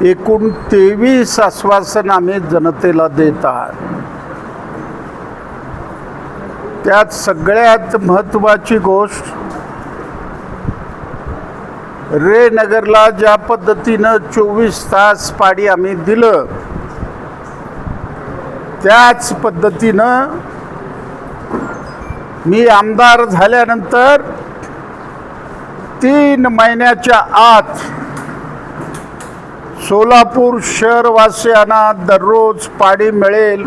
एकूण तेवीस आश्वासन आम्ही जनतेला देत आहात. त्यात सगळ्यात महत्त्वाची गोष्ट रे नगरला ज्या पद्धतीनं चोवीस तास पाडी आम्ही दिलं त्याच पद्धतीनं मी आमदार झाल्यानंतर तीन महिन्याच्या आत सोलापूर शहरवासियांना दररोज पाणी मिळेल.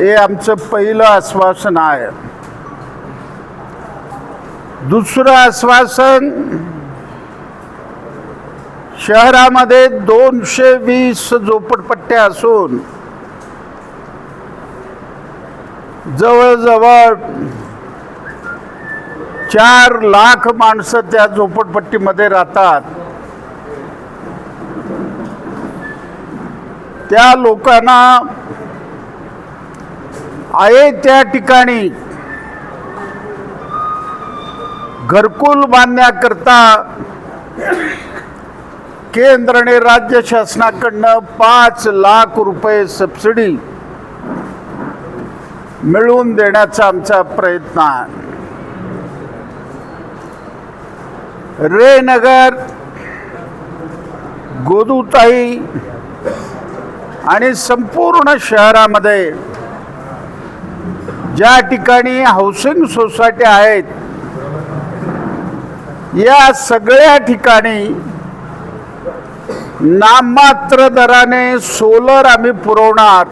हे आमचं पहिलं आश्वासन आहे. दुसरं आश्वासन शहरामध्ये दोनशे वीस झोपडपट्ट्या असून जवळजवळ चार लाख माणसं त्या झोपडपट्टीमध्ये राहतात. त्या लोकांना आहे त्या ठिकाणी घरकुल बांधण्याकरता केंद्र आणि राज्य शासनाकडनं पाच लाख रुपये सबसिडी मिळवून देण्याचा आमचा प्रयत्न आहे. रेनगर गोदूताई आणि संपूर्ण शहरामध्ये ज्या ठिकाणी हाऊसिंग सोसायटी आहेत या सगळ्या ठिकाणी नाममात्र दराने सोलर आम्ही पुरवणार.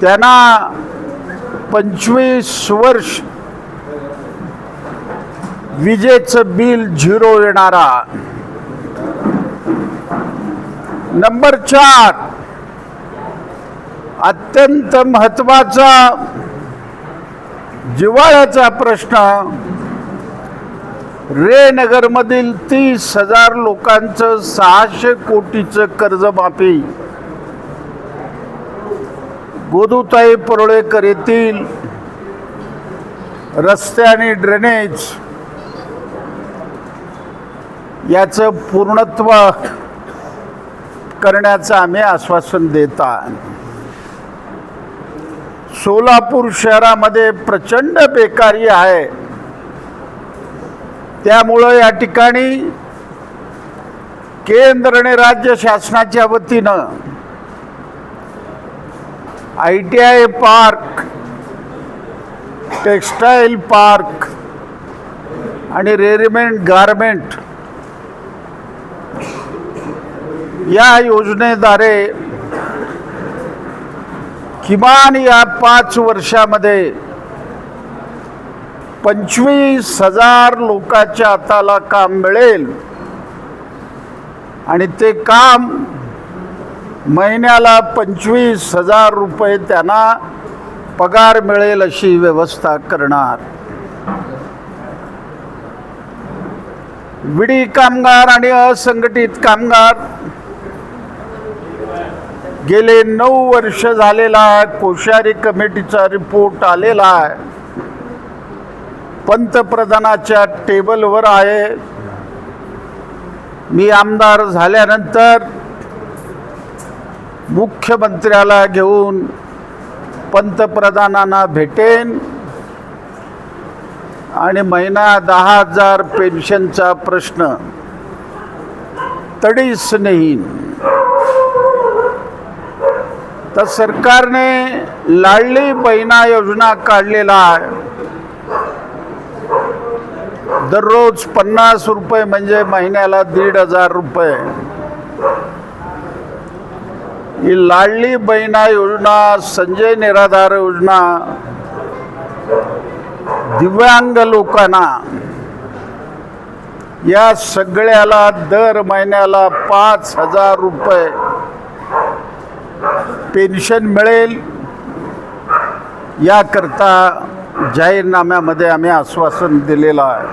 त्यांना पंचवीस वर्ष विजेचं बिल झिरो येणारा. नंबर चार. अत्यंत महत्त्वाचा जिव्हाळ्याचा प्रश्न. रे नगरमधील तीस हजार लोकांचं सहाशे कोटीचं कर्जमाफी. गोदूताई परोळेकर येथील रस्ते आणि ड्रेनेज याचं पूर्णत्व करण्याचं आम्ही आश्वासन देता सोलापूर शहरामध्ये प्रचंड बेकारी आहे. त्यामुळं या ठिकाणी केंद्र आणि राज्य शासनाच्या वतीनं I T I park textile park आणि रेडिमेड गारमेंट या योजनेद्वारे किमान या पाच वर्षामध्ये पंचवीस हजार लोकांच्या हाताला काम मिळेल. आणि ते काम महिन्याला पंचवीस हजार रुपये त्यांना पगार मिळेल अशी व्यवस्था करणार. विडी कामगार आणि असंघटित कामगार गेले नऊ वर्ष झालेला आहे. कोश्यारी कमिटीचा रिपोर्ट आलेला आहे. पंतप्रधानाच्या टेबलवर आहे. मी आमदार झाल्यानंतर मुख्यमंत्र्याला घेऊन पंतप्रधानांना भेटेन. आणि महिना दहा हजार पेन्शनचा प्रश्न. तडीस नेईन तर सरकारने लाडली बहिणा योजना काढलेला आहे. दररोज पन्नास रुपये म्हणजे महिन्याला दीड हजार रुपये. ही लाडली बहिणा योजना संजय निराधार योजना दिव्यांग लोकांना या सगळ्याला दर महिन्याला पाच हजार रुपये. पेन्शन मिळेल याकरता जाहीरनाम्यामध्ये आम्ही आश्वासन दिलेलं आहे.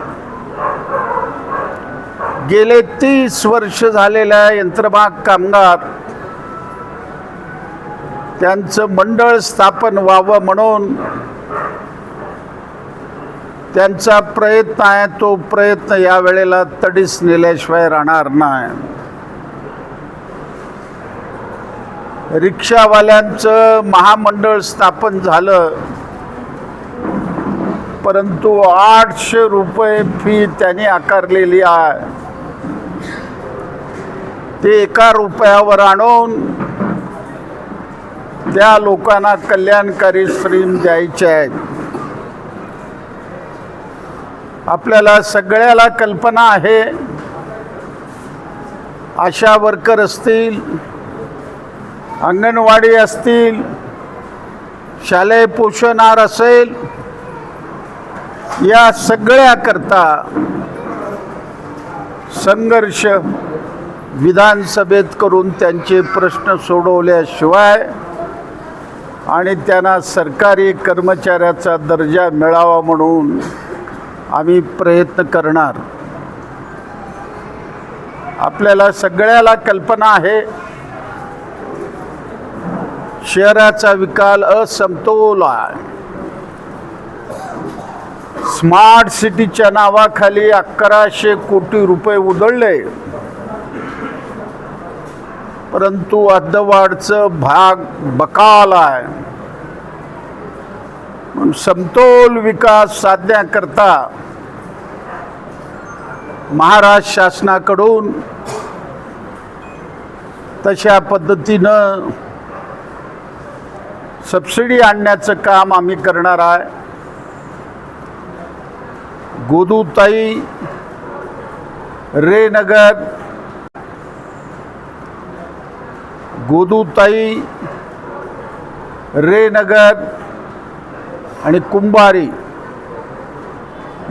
गेले तीस वर्ष झालेल्या यंत्रमाग कामगार त्यांचं मंडळ स्थापन व्हावं म्हणून त्यांचा प्रयत्न आहे तो प्रयत्न या वेळेला तडीस नेल्याशिवाय राहणार नाही. रिक्षावाल्यांचं महामंडळ स्थापन झालं. परंतु आठशे रुपये फी त्यांनी आकारलेली आहे. ते एका रुपयावर आणून त्या लोकांना कल्याणकारी स्ट्रीम द्यायचे आहेत. आपल्याला सगळ्याला कल्पना आहे. आशा वर्कर असतील अंगणवाडी असतील शालेय पोषणाहार असेल या सगळ्याकरता संघर्ष विधानसभेत करून त्यांचे प्रश्न सोडवल्याशिवाय आणि त्यांना सरकारी कर्मचाऱ्याचा दर्जा मिळावा म्हणून आम्ही प्रयत्न करणार. आपल्याला सगळ्याला कल्पना आहे. शहराचा विकास असमतोल आहे. स्मार्ट सिटीच्या नावाखाली अकराशे कोटी रुपये उधळले. परंतु अर्धवाढचं भाग बकाल आहे. समतोल विकास साधण्याकरता महाराष्ट्र शासनाकडून तशा पद्धतीनं सबसिडी आणण्याचं काम आम्ही करणार आहे. गोदूताई रेनगर गोदूताई रेनगर आणि कुंभारी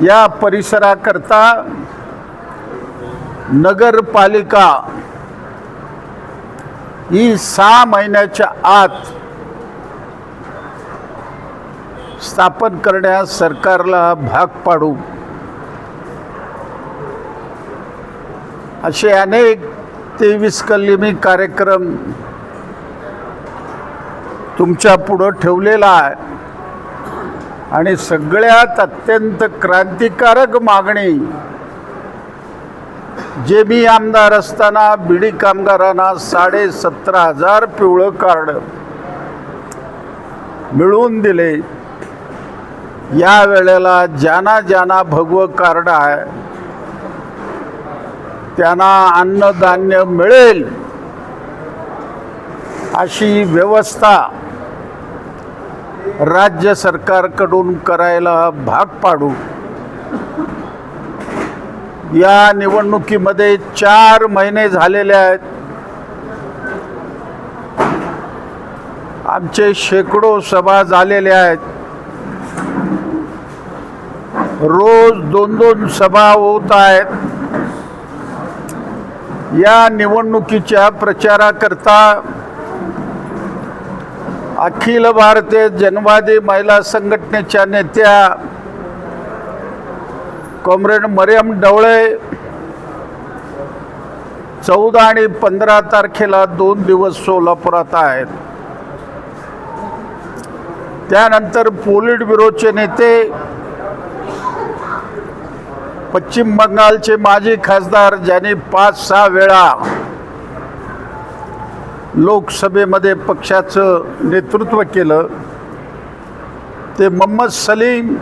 या परिसराकरता नगरपालिका ही सहा महिन्याच्या आत स्थापन करण्यास सरकारला भाग पाडू. असे अनेक तेवीस कलमी कार्यक्रम तुमच्या पुढं ठेवलेला आहे. आणि सगळ्यात अत्यंत क्रांतिकारक मागणी जे मी आमदार असताना बिडी कामगारांना साडे सतरा हजार पिवळं कार्ड मिळवून दिले. या वेळेला ज्यांना ज्यांना भगवं कार्ड आहे त्यांना अन्नधान्य मिळेल अशी व्यवस्था राज्य सरकारकडून करायला भाग पाडू. या निवडणुकीमध्ये चार महिने झालेले आहेत. आमचे शेकडो सभा झालेले आहेत. रोज दोन दोन सभा होत आहेत. या निवडणुकीच्या प्रचाराकरता अखिल भारतीय जनवादी महिला संघटनेच्या नेत्या कॉम्रेड मरियम डवळे चौदा आणि पंधरा तारखेला दोन दिवस सोलापुरात आहेत. त्यानंतर पोलिट ब्युरोचे नेते पश्चिम बंगालचे माजी खासदार ज्यांनी पाच सहा वेळा लोकसभेमध्ये पक्षाचं नेतृत्व केलं ते मोहम्मद सलीम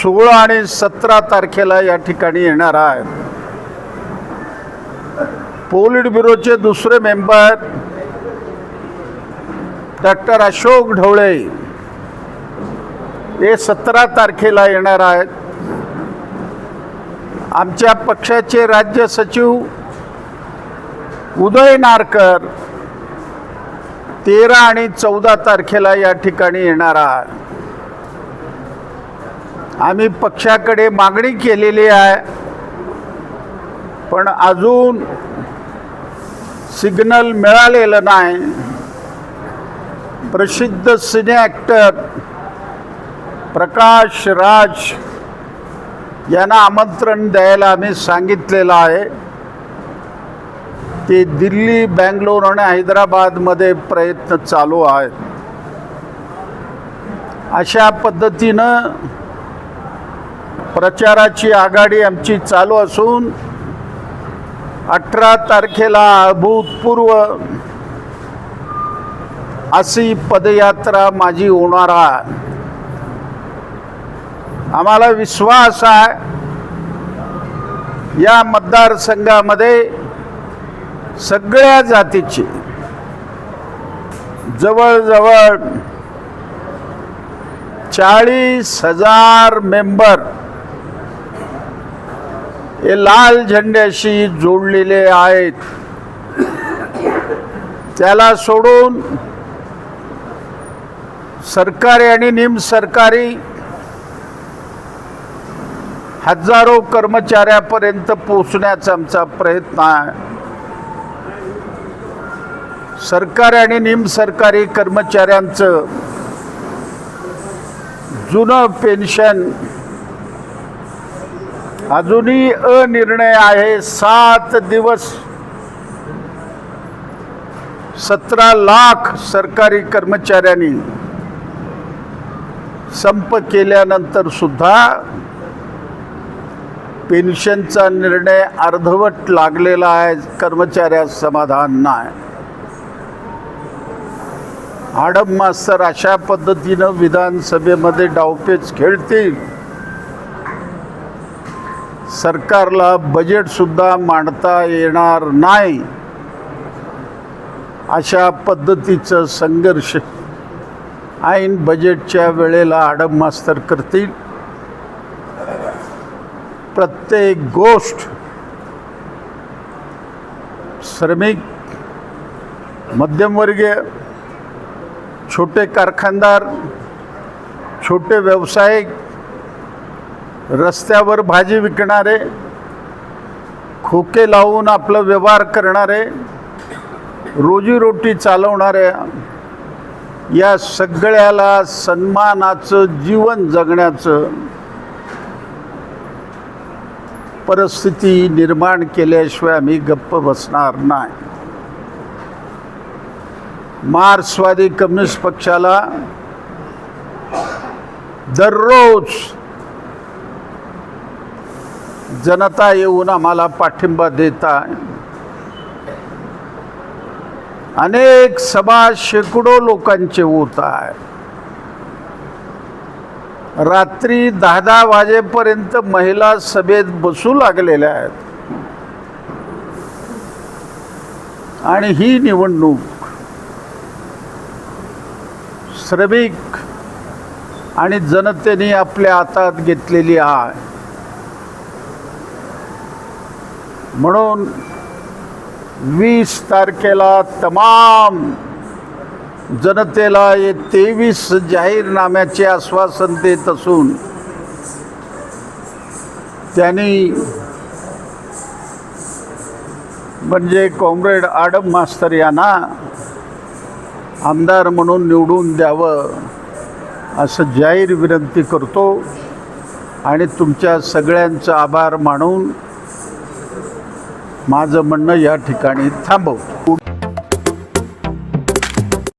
सोळा आणि सतरा तारखेला या ठिकाणी येणार आहेत. पोलिट ब्युरोचे दुसरे मेंबर डॉक्टर अशोक ढवळे हे सतरा तारखेला येणार आहेत. आमच्या पक्षाचे राज्य सचिव उदय नारकर तेरा आणि चौदा तारखेला या ठिकाणी येणार आहात. आम्ही पक्षाकडे मागणी केलेली आहे पण अजून सिग्नल मिळालेलं नाही. प्रसिद्ध सिने ॲक्टर प्रकाश राज यांना आमंत्रण द्यायला आम्ही सांगितलेलं आहे ते दिल्ली बँगलोर आणि हैदराबादमध्ये प्रयत्न चालू आहेत. अशा पद्धतीनं प्रचाराची आघाडी आमची चालू असून अठरा तारखेला अभूतपूर्व अशी पदयात्रा माझी होणार आहे. आम्हाला विश्वास आहे. या मतदारसंघामध्ये सगळ्या जातीची जवळजवळ चाळीस हजार मेंबर हे लाल झेंड्याशी जोडलेले आहेत. त्याला सोडून सरकारी आणि निमसरकारी हजारो कर्मचाऱ्यापर्यंत पोचण्याचा आमचा प्रयत्न आहे. सरकारी आणि निमसरकारी कर्मचाऱ्यांचं जुनं पेन्शन अजूनही अनिर्णय आहे. सात दिवस सतरा लाख सरकारी कर्मचाऱ्यांनी संप केल्यानंतर सुद्धा पेन्शनचा निर्णय अर्धवट लागलेला आहे कर्मचाऱ्यास समाधान नाही. आडम मास्तर अशा पद्धतीनं विधानसभेमध्ये डावपेच खेळतील. सरकारला बजेटसुद्धा मांडता येणार नाही. अशा पद्धतीचं संघर्ष. ऐन बजेटच्या वेळेला आडम मास्तर करतील. प्रत्येक गोष्ट श्रमिक मध्यमवर्गीय छोटे कारखानदार छोटे व्यावसायिक रस्त्यावर भाजी विकणारे खोके लावून आपलं व्यवहार करणारे रोजीरोटी चालवणाऱ्या या सगळ्याला सन्मानाचं जीवन जगण्याचं परिस्थिती निर्माण केल्याशिवाय आम्ही गप्प बसणार नाही. मार्क्सवादी कम्युनिस्ट पक्षाला दररोज जनता येऊन आम्हाला पाठिंबा देत आहे. अनेक सभा शेकडो लोकांचे होत आहे रात्री दहा दहा वाजेपर्यंत महिला सभेत बसू लागलेल्या आहेत. आणि ही निवडणूक श्रमिक आणि जनतेने आपल्या हातात घेतलेली आहे. म्हणून वीस तारखेला तमाम जनतेला हे तेवीस जाहीरनाम्याचे आश्वासन देत असून त्यांनी म्हणजे कॉम्रेड आडम मास्तर यांना आमदार म्हणून निवडून द्यावं असं जाहीर विनंती करतो आणि तुमच्या सगळ्यांचं आभार मानून माझं म्हणणं या ठिकाणी थांबवतो.